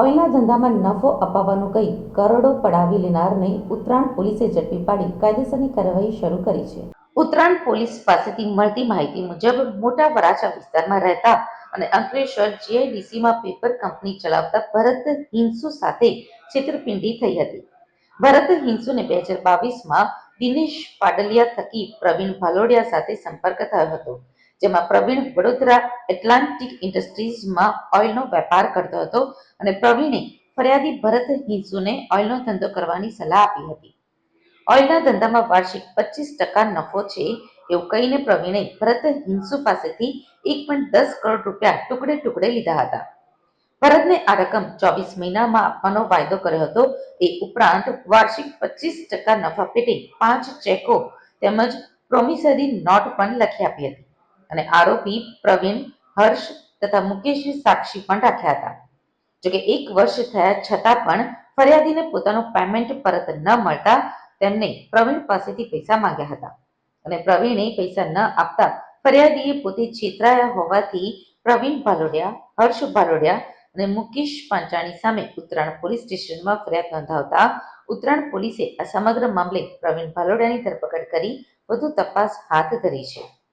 ઓઇલના ધંધામાં નફો અપાવવાનું કહી કરોડો પડાવી લેનારને ઉત્તરાયણ પોલીસે ઝડપી પાડી કાયદેસરની કાર્યવાહી શરૂ કરી છે. ઉત્તરાયણ પોલીસ પાસેથી મળતી માહિતી મુજબ, મોટા વરાછા વિસ્તારમાં રહેતા અને અંકલેશ્વર જીઆઈડીસીમાં પેપર કંપની ચલાવતા ભરત હિંસુ સાથે છેતરપિંડી થઈ હતી. ભરત હિંસુને બે હજાર બાવીસમાં દિનેશ પાડલિયા થકી પ્રવીણ ભાલોડિયા સાથે સંપર્ક થયો હતો. જેમાં પ્રવીણ વડોદરા એટલાન્ટિક ઇન્ડસ્ટ્રીઝમાં ઓઇલનો વેપાર કરતો હતો અને પ્રવીણે ફરિયાદી ભરત હિંસુને ઓઇલનો ધંધો કરવાની સલાહ આપી હતી. ઓઇલના ધંધામાં વાર્ષિક પચીસ ટકા નફો છે એવું કહીને પ્રવીણે ભરત હિંસુ પાસેથી એક પોઈન્ટ દસ કરોડ રૂપિયા ટુકડે ટુકડે લીધા હતા. ભરતને આ રકમ ચોવીસ મહિનામાં આપવાનો વાયદો કર્યો હતો. એ ઉપરાંત વાર્ષિક પચીસ ટકા નફા પેટે પાંચ ચેકો તેમજ પ્રોમિસરી નોટ પણ લખી આપી હતી. અને આરોપી પ્રવીણ, હર્ષ તથા મુકેશ સાક્ષી પણ રાખ્યા હતા. જોકે એક વર્ષ થયા છતાં પણ ફરિયાદીને પોતાનું પેમેન્ટ પરત ન મળતા તેમને પ્રવીણ પાસેથી પૈસા માંગ્યા હતા. અને પ્રવીણે પૈસા ન આપતા ફરિયાદીએ પોતે છેતરાયા હોવાથી પ્રવીણ ભાલોડિયા, હર્ષ ભાલોડિયા અને મુકેશ પાંચાણી સામે ઉત્તરાયણ પોલીસ સ્ટેશનમાં ફરિયાદ નોંધાવતા ઉત્તરાયણ પોલીસે આ સમગ્ર મામલે પ્રવીણ ભાલોડિયાની ધરપકડ કરી વધુ તપાસ હાથ ધરી છે.